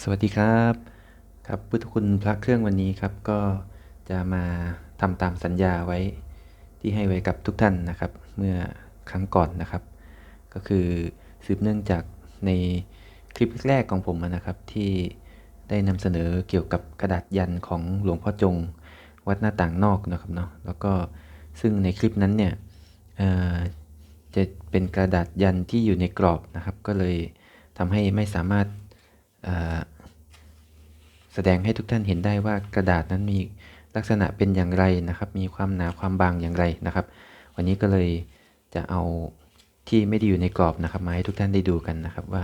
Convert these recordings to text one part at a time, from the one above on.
สวัสดีครับครับพุทธคุณพระเครื่องวันนี้ครับก็จะมาทำตามสัญญาไว้ที่ให้ไว้กับทุกท่านนะครับ เมื่อครั้งก่อนนะครับ ก็คือสืบเนื่องจากในคลิปแรกของผมนะครับที่ได้นำเสนอเกี่ยวกับกระดาษยันของหลวงพ่อจงวัดหน้าต่างนอกนะครับเนาะแล้วก็ซึ่งในคลิปนั้นเนี่ยจะเป็นกระดาษยันที่อยู่ในกรอบนะครับ ก็เลยทำให้ไม่สามารถ แสดงให้ทุกท่านเห็นได้ว่ากระดาษนั้นมีลักษณะเป็นอย่างไรนะครับ มีความหนาความบางอย่างไรนะครับ วันนี้ก็เลยจะเอาที่ไม่ได้อยู่ในกรอบนะครับมาให้ทุกท่านได้ดูกันนะครับ ว่า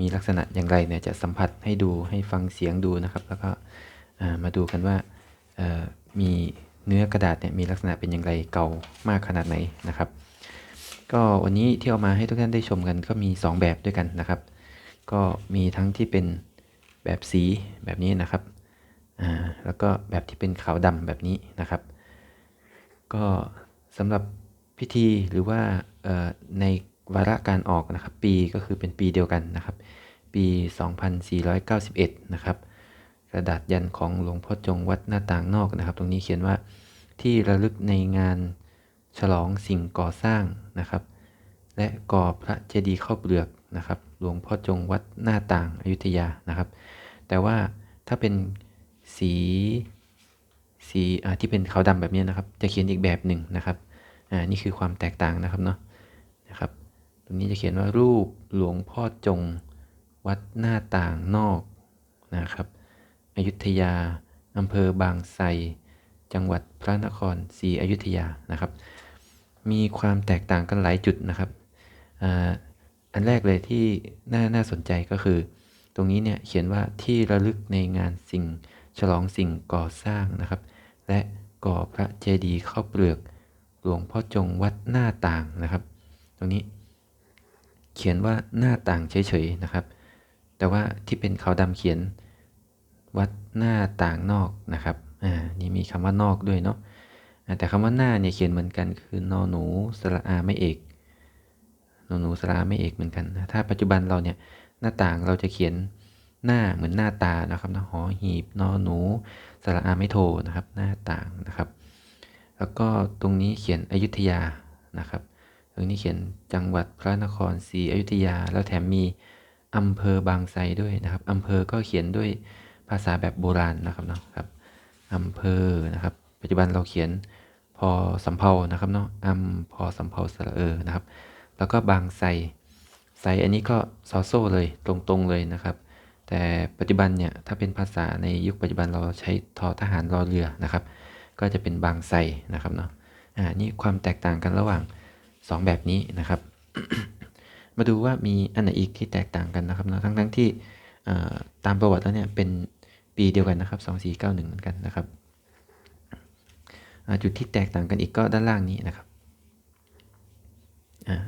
มีลักษณะอย่างไรเนี่ยจะสัมผัสให้ดูให้ฟังเสียงดูนะครับ แล้วก็มาดูกันว่ามีเนื้อกระดาษเนี่ยมีลักษณะเป็นอย่างไรเก่ามากขนาดไหนนะครับ ก็วันนี้ที่เอามาให้ทุกท่านได้ชมกันก็มี 2 แบบด้วยกันนะครับ ก็มีทั้งที่เป็นแบบสีแบบนี้นะครับอ่าแล้วก็แบบที่เป็นขาวดำแบบนี้นะครับ ก็สำหรับพิธีหรือว่าในวาระการออกนะครับ ปีก็คือเป็นปีเดียวกันนะครับ ปี 2491 นะครับกระดาษยันของหลวงพ่อจงวัดหน้าต่างนอกนะครับ ตรงนี้เขียนว่าที่ระลึกในงานฉลองสิ่งก่อสร้างนะครับ และก่อพระเจดีย์ข้าเปลือก นะครับ หลวงพ่อจงวัดหน้าต่างอายุธยานะครับ แต่ว่าถ้าเป็นสีสีที่เป็นขาวดำแบบนี้นะครับ จะเขียนอีกแบบหนึ่งนะครับอ่านี่คือความแตกต่างนะครับเนาะนะครับตรงนี้จะเขียนว่ารูปหลวงพ่อจงวัดหน้าต่างนอกนะครับอยุธยาอำเภอบางไทรจังหวัดพระนครศรีอยุธยานะครับ มีความแตกต่างกันหลายจุดนะครับ อันแรกเลยที่น่าน่าสนใจก็คือ ตรงนี้เนี่ยเขียนว่าที่ระลึกในงานสิ่ง ฉลองสิ่งก่อสร้างนะครับ และก่อพระเจดีย์เข้าเปลือก หลวงพ่อจงวัดหน้าต่างนะครับ ตรงนี้ เขียนว่าหน้าต่างเฉยๆนะครับ แต่ว่าที่เป็นขาวดำเขียนวัดหน้าต่างนอกนะครับ อ่า นี่มีคำว่านอกด้วยเนาะ แต่คำว่าหน้าเนี่ยเขียนเหมือนกันคือนอหนูสระอาไม่เอก หนูสระอาไม่เอกเหมือนกันนะถ้าปัจจุบันเราเนี่ยหน้าต่างเราจะเขียนหน้าเหมือนหน้าตานะครับนะหอหีบนอหนูสระอาไม่โทนะครับ หน้าต่างนะครับ แล้วก็ตรงนี้เขียนอยุธยานะครับ ตรงนี้เขียนจังหวัดพระนครศรีอยุธยา แล้วแถมมีอำเภอบางไทรด้วยนะครับอำเภอก็เขียนด้วยภาษาแบบโบราณนะครับเนาะครับอำเภอนะครับ ปัจจุบันเราเขียนพอสำเพานะครับเนาะอำพอสำเพาสระเออนะครับ แล้วก็บางไทรไซอันนี้ก็ซอโซ่เลยตรงๆเลยนะครับ แต่ปัจจุบันเนี่ยถ้าเป็นภาษาในยุคปัจจุบันเราใช้ทอทหารรอเรือนะครับ ก็จะเป็นบางไซนะครับเนาะอ่านี่ความแตกต่างกันระหว่าง 2 แบบนี้นะครับ มาดูว่ามีอันไหนอีกที่แตกต่างกันนะครับเนาะทั้งทั้งที่ตามประวัติแล้วเนี่ยเป็นปีเดียวกันนะครับ 2491เหมือนกันนะครับจุดที่แตกต่างกันอีกก็ด้านล่างนี้นะครับ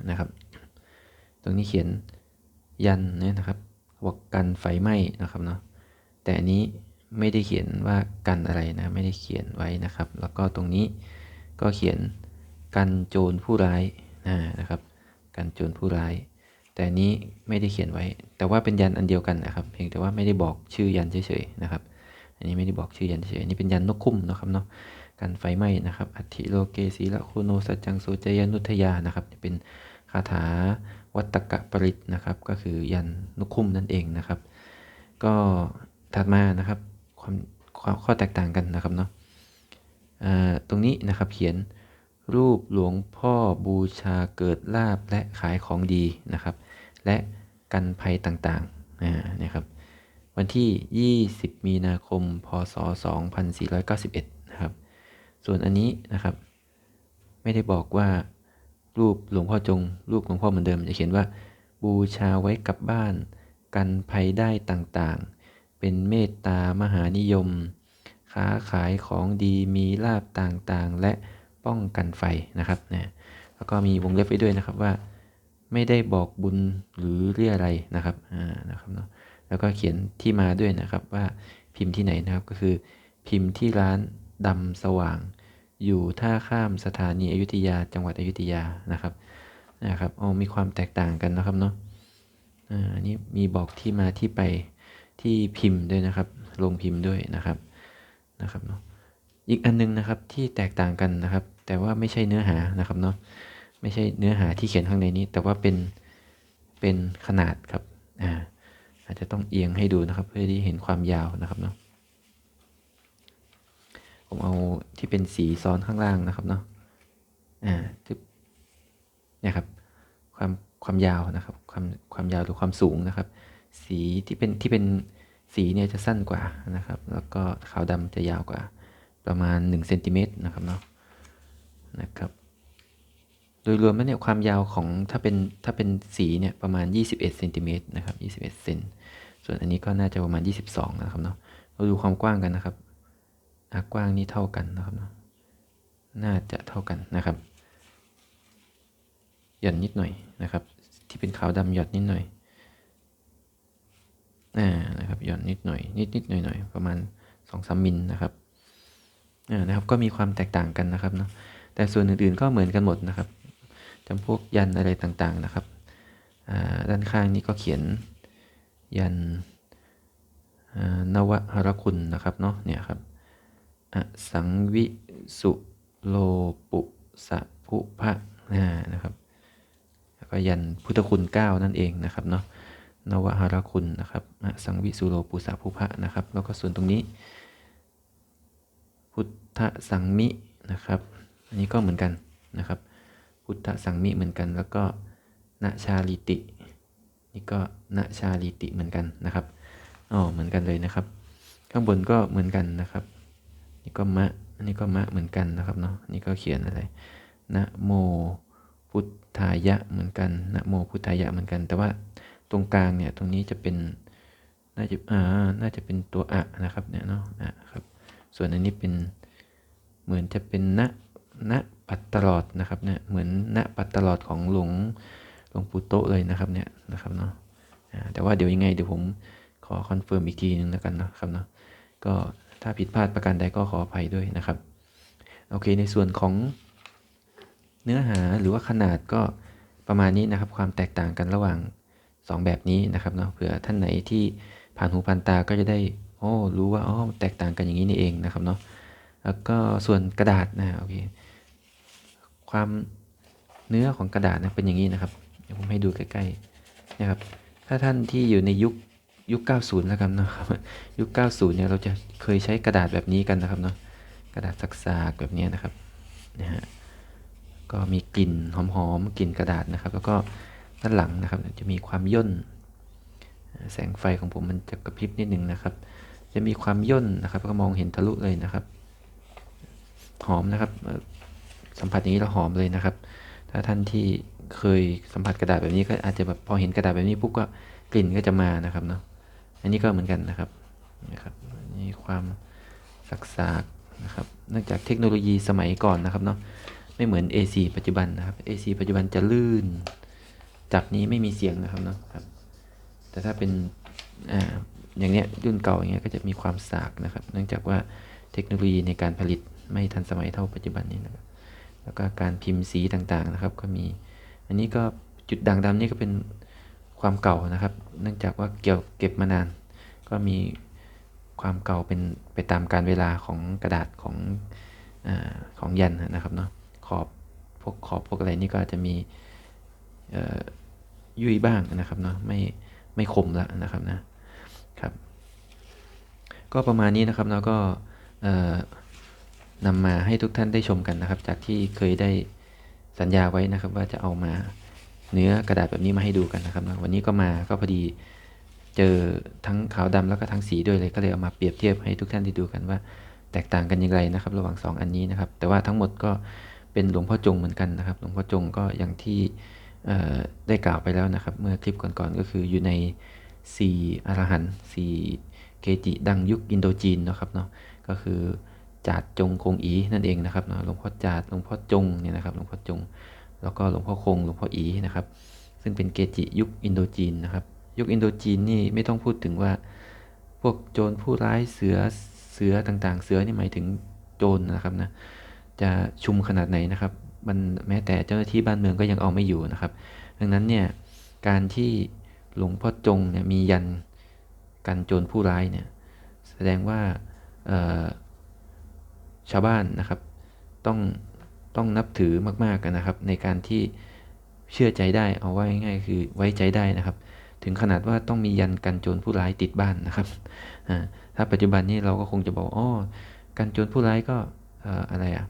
นะครับ ตรงนี้เขียนยันเนี่ยนะครับบอกกันไฟไหม้นะครับเนาะแต่อันนี้ไม่ได้เขียนว่ากันอะไรนะไม่ได้เขียนไว้นะครับ แล้วก็ตรงนี้ก็เขียนกันโจรผู้ร้ายนะครับ กันโจรผู้ร้าย แต่นี้ไม่ได้เขียนไว้ แต่ว่าเป็นยันอันเดียวกันนะครับ เพียงแต่ว่าไม่ได้บอกชื่อยันเฉยๆนะครับ อันนี้ไม่ได้บอกชื่อยันเฉยๆนี่เป็นยันนกคุ้มนะครับเนาะ กันไฟไหม้นะครับ อัติโลเกสีละโคโนสัจจังโสจยนุทยานะครับ เป็นคาถาวัตกะปริตนะครับ ก็คือยันนุคุมนั่นเองนะครับ ก็ถัดมานะครับความความข้อแตกต่างกันนะครับเนาะตรงนี้นะครับเขียนรูปหลวงพ่อบูชาเกิดลาบและขายของดีนะครับ และกันภัยต่างๆนะครับ วันที่ 20 มีนาคม พศ 2491นะครับ ส่วนอันนี้นะครับ ไม่ได้บอกว่ารูปหลวงพ่อจง รูปหลวงพ่อเหมือนเดิมจะเขียนว่า บูชาไว้กับบ้าน กันภัยได้ต่างๆ เป็นเมตตามหานิยม ค้าขายของดีมีลาบต่างๆ และป้องกันไฟนะครับนะแล้วก็มีวงเล็บไว้ด้วยนะครับว่า ไม่ได้บอกบุญหรือเรียอะไรนะครับอ่านะครับเนาะแล้วก็เขียนที่มาด้วยนะครับว่าพิมพ์ที่ไหนนะครับก็คือพิมพ์ที่ร้าน ดำสว่าง อยู่ท่าข้ามสถานีอยุธยาจังหวัดอยุธยานะครับนะครับอ๋อมีความแตกต่างกันนะครับเนาะอ่านี่มีบอกที่มาที่ไปที่พิมพ์ด้วยนะครับลงพิมพ์ด้วยนะครับนะครับเนาะอีกอันนึงนะครับที่แตกต่างกันนะครับ แต่ว่าไม่ใช่เนื้อหานะครับเนาะไม่ใช่เนื้อหาที่เขียนข้างในนี้ แต่ว่าเป็นเป็นขนาดครับอ่าอาจจะต้องเอียงให้ดูนะครับ เพื่อที่เห็นความยาวนะครับเนาะ ผมเอาที่เป็นสีซ้อนข้างล่างนะครับเนาะอ่าทึบเนี่ยครับความความยาวนะครับความความยาวหรือความสูงนะครับ สีที่เป็นที่เป็นสีเนี่ยจะสั้นกว่านะครับ แล้วก็ขาวดำจะยาวกว่าประมาณ1เซนติเมตรนะครับเนาะนะครับโดยรวมแล้วเนี่ยความยาวของถ้าเป็นถ้าเป็นสีเนี่ยประมาณ 21เซนติเมตรนะครับ21เซนส่วนอันนี้ก็น่าจะประมาณ 22 นะครับเนาะเราดูความกว้างกันนะครับ อะกว้างนี่เท่ากันนะครับเนาะน่าจะเท่ากันนะครับ หย่อนนิดหน่อยนะครับ ที่เป็นขาวดำหย่อนนิดหน่อยอ่านะครับหย่อนนิดหน่อย นิดนิดหน่อยหน่อยประมาณ2อสมิลนะครับอ่านะครับก็มีความแตกต่างกันนะครับเนาะแต่ส่วนอื่นๆก็เหมือนกันหมดนะครับจำพวกยันอะไรต่างๆนะครับอ่าด้านข้างนี้ก็เขียนยันอ่านวหรคุณนะครับเนาะเนี่ยครับ อสังวิสุโลปุสะภุพะนะครับแล้วก็ยันพุทธคุณเก้านั่นเองนะครับเนาะนวหารคุณนะครับอสังวิสุโรปุสาภุพะนะครับ แล้วก็ส่วนตรงนี้ พุทธสังมินะครับ อันนี้ก็เหมือนกันนะครับ พุทธสังมิเหมือนกัน แล้วก็ณชาลิตินี่ก็ณชาลิติเหมือนกันนะครับอ๋อเหมือนกันเลยนะครับ ข้างบนก็เหมือนกันนะครับ นี่ก็มะนนี้ก็มะเหมือนกันนะครับเนาะนี่ก็เขียนอะไรนะโมพุทธายะเหมือนกันนะโมพุทธายะเหมือนกัน แต่ว่าตรงกลางเนี่ยตรงนี้จะเป็นน่าจะอ่าน่าจะเป็นตัวอะนะครับเนี่ยเนาะอะครับส่วนอันนี้เป็นเหมือนจะเป็นณณปัตตลอดนะครับเนี่ยเหมือนณปัตตลอดของหลวงหลวงปู่โตเลยนะครับเนี่ยนะครับเนาะแต่ว่าเดี๋ยวยังไงเดี๋ยวผมขอคอนเฟิร์มอีกทีนึงแล้วกันนะครับเนาะก็ ถ้าผิดพลาดประการใดก็ขออภัยด้วยนะครับ โอเค ในส่วนของเนื้อหาหรือว่าขนาดก็ประมาณนี้นะครับ ความแตกต่างกันระหว่าง 2 แบบนี้นะครับเนาะเผื่อท่านไหนที่ผ่านหูผ่านตาก็จะได้โอ้รู้ว่าอ๋อแตกต่างกันอย่างนี้นี่เองนะครับเนาะแล้วก็ส่วนกระดาษนะโอเคความเนื้อของกระดาษนะเป็นอย่างนี้นะครับเดี๋ยวผมให้ดูใกล้ๆนะครับ ถ้าท่านที่อยู่ในยุค ยุค 90 แล้วกันนะครับ ยุค 90 เนี่ยเราจะเคยใช้กระดาษแบบนี้กันนะครับเนาะกระดาษสักสากๆแบบนี้นะครับนะฮะก็มีกลิ่นหอมๆกลิ่นกระดาษนะครับ แล้วก็ด้านหลังนะครับ จะมีความย่น แสงไฟของผมมันจะกระพริบนิดนึงนะครับ จะมีความย่นนะครับ ก็มองเห็นทะลุเลยนะครับ หอมนะครับ สัมผัสอย่างนี้แล้วหอมเลยนะครับ ถ้าท่านที่เคยสัมผัสกระดาษแบบนี้ก็อาจจะแบบพอเห็นกระดาษแบบนี้ปุ๊บก็กลิ่นก็จะมานะครับเนาะ อันนี้ก็เหมือนกันนะครับนะครับนี่ความสักสากนะครับเนื่องจากเทคโนโลยีสมัยก่อนนะครับเนาะไม่เหมือน AC ปัจจุบันนะครับ AC ปัจจุบันจะลื่น จับนี้ไม่มีเสียงนะครับเนาะครับแต่ถ้าเป็นอ่าอย่างเนี้ยรุ่นเก่าอย่างเงี้ยก็จะมีความสากนะครับ เนื่องจากว่าเทคโนโลยีในการผลิตไม่ทันสมัยเท่าปัจจุบันนี้นะครับแล้วก็การพิมพ์สีต่างๆนะครับ ก็มี อันนี้ก็จุดด่างดำนี่ก็เป็นความเก่านะครับ เนื่องจากว่าเกี่ยวเก็บมานาน ก็มีความเก่าเป็นไปตามการเวลาของกระดาษของอของยันนะครับเนาะขอบพวกขอบพวกอะไรนี่ก็จะมียุ่ยบ้างนะครับเนาะไม่ไม่คมละนะครับนะครับ ก็ประมาณนี้นะครับแล้วก็นำมาให้ทุกท่านได้ชมกันนะครับ จากที่เคยได้สัญญาไว้นะครับ ว่าจะเอามาเนื้อกระดาษแบบนี้มาให้ดูกันนะครับนะวันนี้ก็มาก็พอดี เจอทั้งขาวดำแล้วก็ทั้งสีด้วยเลยก็เลยเอามาเปรียบเทียบให้ทุกท่านได้ดูกันว่า แตกต่างกันอย่างไรนะครับ ระหว่าง 2 อันนี้นะครับ แต่ว่าทั้งหมดก็เป็นหลวงพ่อจงเหมือนกันนะครับ หลวงพ่อจงก็อย่างที่ได้กล่าวไปแล้วนะครับ เมื่อคลิปก่อนๆก็คืออยู่ใน 4อรหันต์4เกจิดังยุคอินโดจีนนะครับเนาะก็คือจาดจงคงอีนั่นเองนะครับเนาะหลวงพ่อจาดหลวงพ่อจงเนี่ยนะครับหลวงพ่อจง แล้วก็หลวงพ่อคงหลวงพ่ออีนะครับ ซึ่งเป็นเกจิยุคอินโดจีนนะครับ ยุคอินโดจีนนี่ไม่ต้องพูดถึงว่า พวกโจรผู้ร้ายเสือเสือต่างๆ เสือนี่หมายถึงโจรนะครับนะจะชุมขนาดไหนนะครับมันแม้แต่เจ้าหน้าที่บ้านเมืองก็ยังเอาไม่อยู่นะครับ ดังนั้นเนี่ยการที่หลวงพ่อจงเนี่ยมียันกันโจรผู้ร้ายเนี่ยแสดงว่าชาวบ้านนะครับ ต้องต้องนับถือมากๆกันนะครับ ในการที่เชื่อใจได้เอาไว่าง่ายคือไว้ใจได้นะครับ ถึงขนาดว่าต้องมียันกันโจรผู้ร้ายติดบ้านนะครับ ถ้าปัจจุบันนี้เราก็คงจะบอกอ๋อกันโจรผู้ร้ายก็ออะไรอะ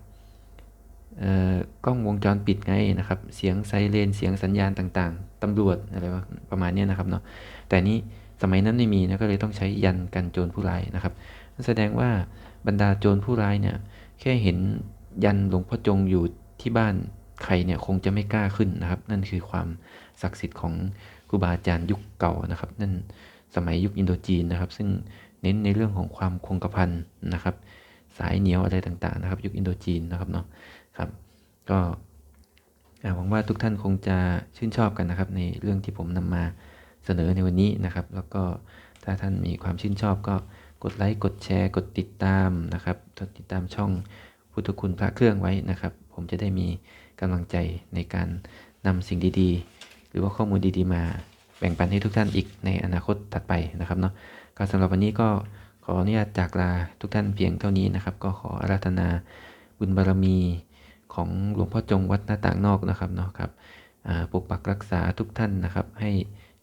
เอ่อกล้องวงจรปิดไงนะครับ เสียงไซเรน เสียงสัญญาณต่างๆ ตำรวจอะไรประมาณนี้นะครับเนาะ แต่นี้สมัยนั้นไม่มีนะก็เลยต้องใช้ยันกันโจรผู้ร้ายนะครับ แสดงว่าบรรดาโจรผู้ร้ายเนี่ยแค่เห็นยันหลวงพ่อจงอยู่ที่บ้านใครเนี่ยคงจะไม่กล้าขึ้นนะครับ นั่นคือความศักดิ์สิทธิ์ของ รูบาอาจารย์ยุคเก่านะครับ นั่นสมัยยุคอินโดจีนนะครับ ซึ่งเน้นในเรื่องของความคงกระพันนะครับ สายเหนียวอะไรต่างๆนะครับ ยุคอินโดจีนนะครับเนาะครับ ก็หวังว่าทุกท่านคงจะชื่นชอบกันนะครับ ในเรื่องที่ผมนำมาเสนอในวันนี้นะครับ แล้วก็ถ้าท่านมีความชื่นชอบก็กดไลค์กดแชร์ กดติดตามนะครับกดติดตามช่องพุทธคุณพระเครื่องไว้นะครับ ผมจะได้มีกำลังใจในการนำสิ่งดีๆ หรือว่าข้อมูลดีๆมาแบ่งปันให้ทุกท่านอีกในอนาคตถัดไปนะครับเนาะก็สำหรับวันนี้ก็ขออนุญาตจากลาทุกท่านเพียงเท่านี้นะครับ ก็ขออาราธนาบุญบารมีของหลวงพ่อจงวัดหน้าต่างนอกนะครับเนาะครับปกปักรักษาทุกท่านนะครับ ให้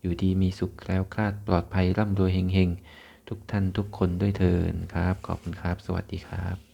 อยู่ดีมีสุขแล้วคลาดปลอดภัยร่ำรวยเฮงๆ ทุกท่านทุกคนด้วยเทินครับ ขอบคุณครับ สวัสดีครับ